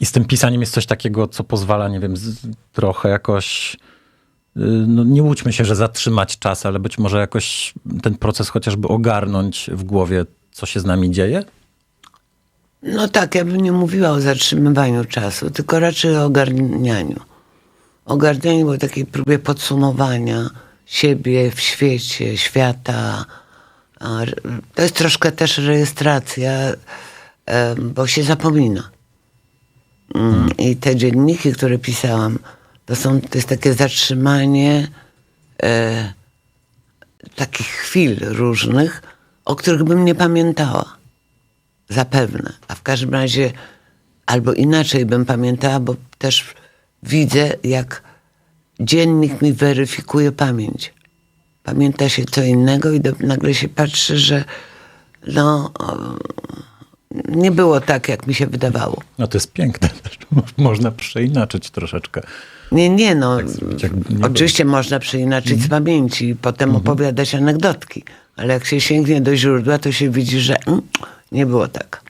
I z tym pisaniem jest coś takiego, co pozwala, nie wiem, z, trochę jakoś. y, No nie łudźmy się, że zatrzymać czas, ale być może jakoś ten proces chociażby ogarnąć w głowie, co się z nami dzieje. No tak, ja bym nie mówiła o zatrzymywaniu czasu, tylko raczej o ogarnianiu. Ogarnianiu, o takiej próbie podsumowania siebie w świecie, świata. To jest troszkę też rejestracja, bo się zapomina. Mm, I te dzienniki, które pisałam, to, są, to jest takie zatrzymanie e, takich chwil różnych, o których bym nie pamiętała. Zapewne. A w każdym razie albo inaczej bym pamiętała, bo też widzę, jak dziennik mi weryfikuje pamięć. Pamięta się co innego i do, nagle się patrzy, że no, o, nie było tak, jak mi się wydawało. No to jest piękne. Można przeinaczyć troszeczkę. Nie, nie, no. zrobić, jakby nie oczywiście można przeinaczyć z pamięci i potem opowiadać anegdotki, ale jak się sięgnie do źródła, to się widzi, że mm, nie było tak.